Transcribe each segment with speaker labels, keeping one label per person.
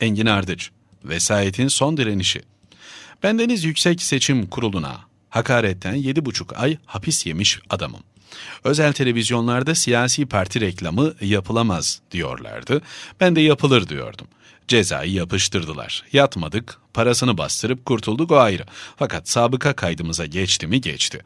Speaker 1: Engin Ardıç, Vesayetin Son Direnişi. Bendeniz Yüksek Seçim Kurulu'na hakaretten yedi buçuk ay hapis yemiş adamım. Özel televizyonlarda siyasi parti reklamı yapılamaz diyorlardı. Ben de yapılır diyordum. Cezayı yapıştırdılar. Yatmadık, parasını bastırıp kurtulduk o ayrı. Fakat sabıka kaydımıza geçti mi geçti.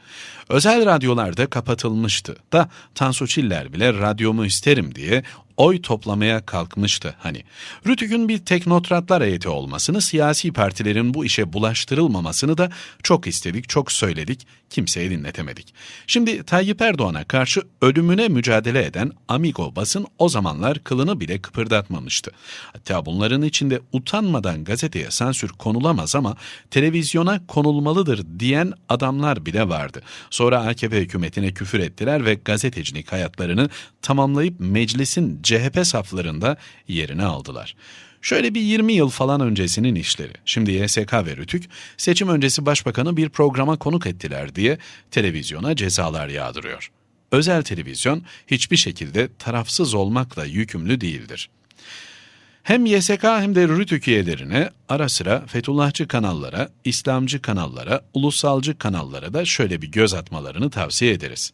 Speaker 1: Özel radyolarda kapatılmıştı da Tansu Çiller bile radyomu isterim diye oy toplamaya kalkmıştı hani. Rütük'ün bir teknotratlar heyeti olmasını, siyasi partilerin bu işe bulaştırılmamasını da çok istedik, çok söyledik, kimseye dinletemedik. Şimdi Tayyip Erdoğan'a karşı ölümüne mücadele eden Amigo basın o zamanlar kılını bile kıpırdatmamıştı. Hatta bunların içinde utanmadan gazeteye sansür konulamaz ama televizyona konulmalıdır diyen adamlar bile vardı. Sonra AKP hükümetine küfür ettiler ve gazetecilik hayatlarını tamamlayıp meclisin CHP saflarında yerini aldılar. Şöyle bir 20 yıl falan öncesinin işleri. Şimdi YSK ve Rütük seçim öncesi başbakanı bir programa konuk ettiler diye televizyona cezalar yağdırıyor. Özel televizyon hiçbir şekilde tarafsız olmakla yükümlü değildir. Hem YSK hem de Rütük üyelerine ara sıra Fethullahçı kanallara, İslamcı kanallara, ulusalcı kanallara da şöyle bir göz atmalarını tavsiye ederiz.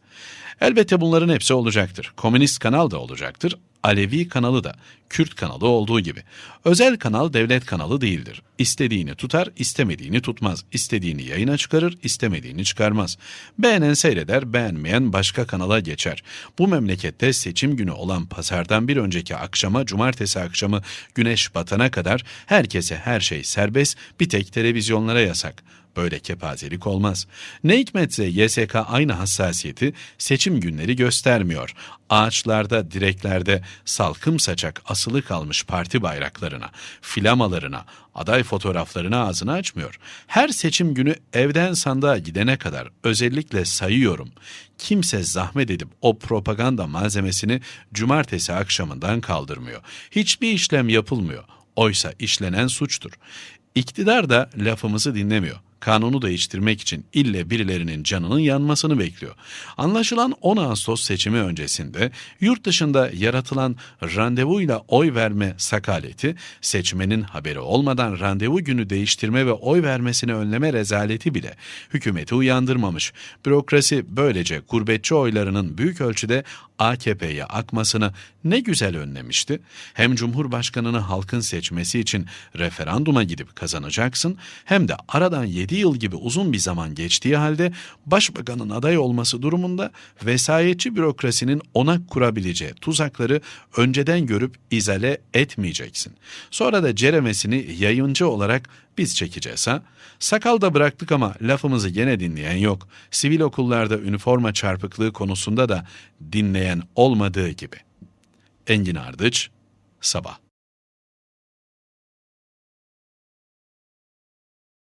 Speaker 1: Elbette bunların hepsi olacaktır. Komünist kanal da olacaktır Alevi kanalı da Kürt kanalı olduğu gibi. Özel kanal devlet kanalı değildir. İstediğini tutar, istemediğini tutmaz. İstediğini yayına çıkarır, istemediğini çıkarmaz. Beğenen seyreder, beğenmeyen başka kanala geçer. Bu memlekette seçim günü olan pazardan bir önceki akşama, cumartesi akşamı güneş batana kadar herkese her şey serbest, bir tek televizyonlara yasak. Böyle kepazelik olmaz. Ne hikmetse YSK aynı hassasiyeti seçim günleri göstermiyor. Ağaçlarda, direklerde salkım saçak asılı kalmış parti bayraklarına, filamalarına, aday fotoğraflarına ağzını açmıyor. Her seçim günü evden sandığa gidene kadar özellikle sayıyorum. Kimse zahmet edip o propaganda malzemesini cumartesi akşamından kaldırmıyor. Hiçbir işlem yapılmıyor. Oysa işlenen suçtur. İktidar da lafımızı dinlemiyor kanunu değiştirmek için ille birilerinin canının yanmasını bekliyor. Anlaşılan 10 Ağustos seçimi öncesinde yurt dışında yaratılan randevuyla oy verme sakaleti, seçmenin haberi olmadan randevu günü değiştirme ve oy vermesini önleme rezaleti bile hükümeti uyandırmamış. Bürokrasi böylece gurbetçi oylarının büyük ölçüde AKP'ye akmasını ne güzel önlemişti. Hem Cumhurbaşkanını halkın seçmesi için referanduma gidip kazanacaksın hem de aradan 7 yıl gibi uzun bir zaman geçtiği halde başbakanın aday olması durumunda vesayetçi bürokrasinin ona kurabileceği tuzakları önceden görüp izale etmeyeceksin. Sonra da ceremesini yayıncı olarak biz çekeceğiz ha? Sakal da bıraktık ama lafımızı gene dinleyen yok. Sivil okullarda üniforma çarpıklığı konusunda da dinleyen olmadığı gibi. Engin Ardıç, Sabah